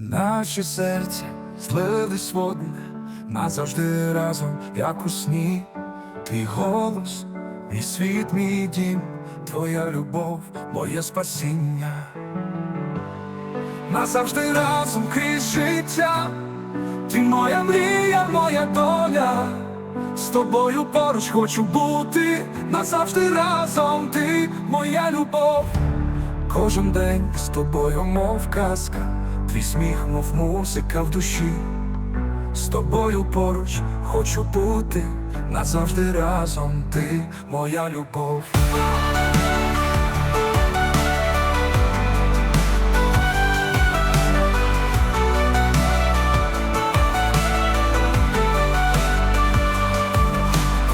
Наші серця злились в одне, назавжди разом, як у сні. Твій голос, мій світ, мій дім, твоя любов, моє спасіння. Назавжди разом крізь життя, ти моя мрія, моя доля. З тобою поруч хочу бути, назавжди разом ти, моя любов. Кожен день з тобою, мов казка, твій сміх, мов музика в душі. З тобою поруч хочу бути, назавжди разом ти, моя любов.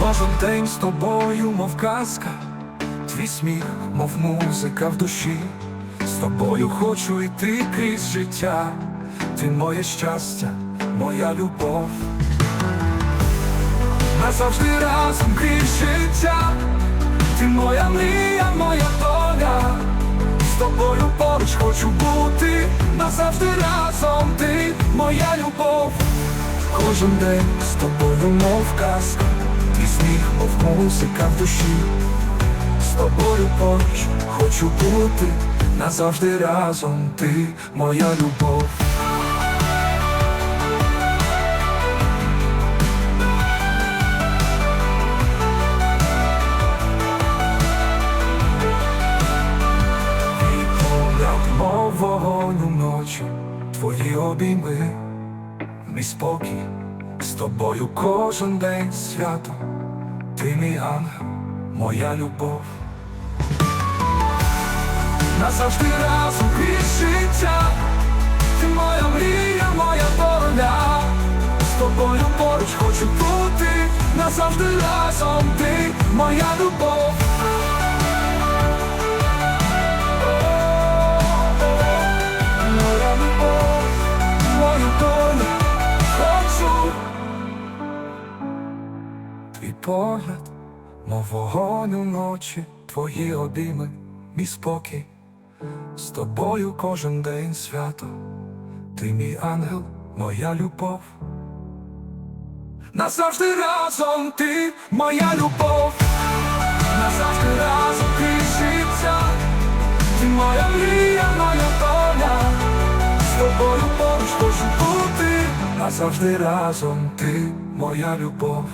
Кожен день з тобою, мов казка, твій сміх, мов музика в душі. З тобою хочу йти крізь життя, ти моє щастя, моя любов. Назавжди разом крізь життя, ти моя мрія, моя доля. З тобою поруч хочу бути, назавжди разом ти, моя любов. Кожен день з тобою, мов казка, твій сміх, мов музика в душі. Тобою поруч. Хочу бути, назавжди разом. Ти, моя любов. Мов вогонь уночі, твої обійми, мій спокій, з тобою кожен день свято, ти мій ангел, моя любов. Назавжди разом крізь життя, ти моя мрія, моя доля. З тобою поруч хочу бути, назавжди разом ти, моя любов. Моя любов, мою долю хочу. Твій погляд, мов вогонь уночі, твої обійми, мій спокій. З тобою кожен день свято, ти мій ангел, моя любов. Назавжди разом ти, моя любов, назавжди разом крізь життя, ти моя мрія, моя доля. З тобою поруч бути, назавжди разом ти, моя любов.